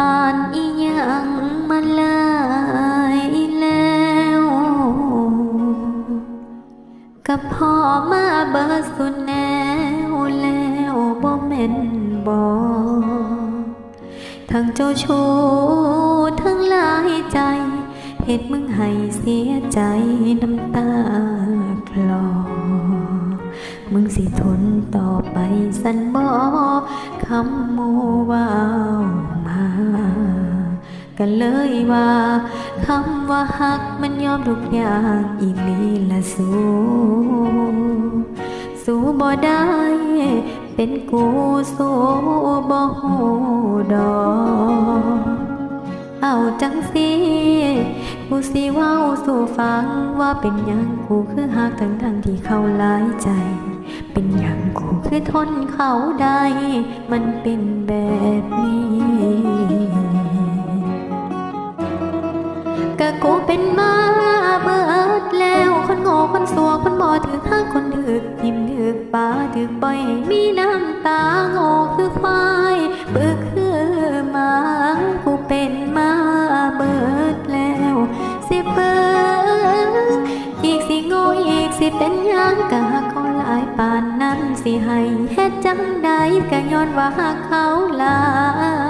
อ่านอียังมาหลายแล้วกับพ่อมาเบิดสุนแนวแล้วบ่แม็นบ่ทั้งเจ้าชู้ทั้งลายใจเหตุมึงให้เสียใจน้ำตาคลอ มึงสิทนต่อไปสันบ่คำโมว่า กันเลยว่าคำว่าหักมันยอมทุกอย่างอีกลีละสู้สู้บ่ได้ เป็นกูสู้บ่หูดอกเอาจังสิกูสิเว้าสู่ฟังว่าเป็นยังกูคือหักทั้งทั้งที่เขาหลายใจ เป็นยังกูคือทนเขาได้ มันเป็นแบบนี้ กะกูเป็นมาเบิดแล้วคนโง่คนสัวคนบ่ถือข้างคนถือทิมถือปลาถือปล่อยมีน้ำตาโง่คือควายเบิกคือมากูเป็นมาเบิดแล้วสิเบิกอีกสิโง่อีกสิเป็นยังกะเขาหลายปานนั้นสิให้เฮ็ดจังใดกะย้อนว่าเขาหลาย